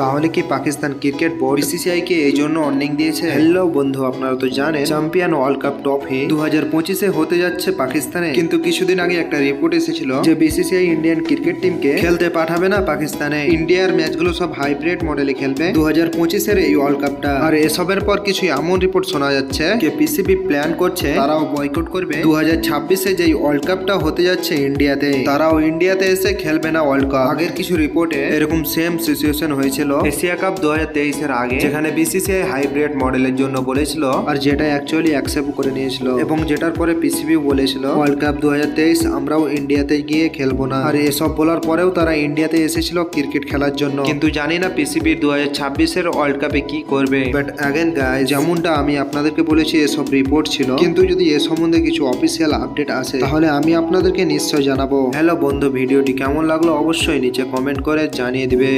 তাহলে কি Pakistan cricket board BCCI কে এই জন্য অর্নিং দিয়েছে? হ্যালো বন্ধু আপনারা তো জানেন চ্যাম্পিয়ন ওয়ার্ল্ড কাপ ট্রফি দু হাজার পঁচিশে হতে যাচ্ছে পাকিস্তানে। কিন্তু কিছুদিন আগে একটা রিপোর্ট এসেছিল যে বিসিসিআই ইন্ডিয়ান ক্রিকেট টিমকে খেলতে পাঠাবে না পাকিস্তানে। ইন্ডিয়ার ম্যাচগুলো সব হাইব্রিড মডেলে খেলবে। দু হাজার পঁচিশের এই ওয়ার্ল্ড কাপটা আর এসবের পর কিছু এমন রিপোর্ট শোনা যাচ্ছে যে পিসিবি প্ল্যান করছে তারাও বয়কট করবে। দু হাজার ছাব্বিশে যেই ওয়ার্ল্ড কাপটা হতে যাচ্ছে ইন্ডিয়াতে তারাও ইন্ডিয়াতে এসে খেলবে না ওয়ার্ল্ড কাপ আগের কিছু রিপোর্টে এরকম সেম সিচুয়েশন হয়েছিল। এশিয়া কাপ দু হাজার আগে যেখানে বিসিসিআই হাইব্রিড মডেলের জন্য বলেছিল আর যেটা অ্যাকচুয়ালি অ্যাকসেপ্ট করে নিয়েছিল। এবং যেটার পরে পিসিবি বলেছিল ওয়ার্ল্ড কাপ দু হাজার তেইশ আমরাও ইন্ডিয়াতে গিয়ে খেলব না। আর এসব বলার পরেও তারা ইন্ডিয়াতে এসেছিল ক্রিকেট খেলার জন্য। কিন্তু জানি না পিসিবি দু হাজার ছাব্বিশের ওয়ার্ল্ড কাপে কি করবে। বাট অ্যাগেন গাই যেমনটা আমি আপনাদেরকে বলেছি এসব রিপোর্ট ছিল। কিন্তু যদি এ সম্বন্ধে কিছু অফিসিয়াল আপডেট আসে তাহলে আমি আপনাদেরকে নিশ্চয় জানাব। হ্যালো বন্ধু ভিডিওটি কেমন লাগল অবশ্যই নিচে কমেন্ট করে জানিয়ে দিবে।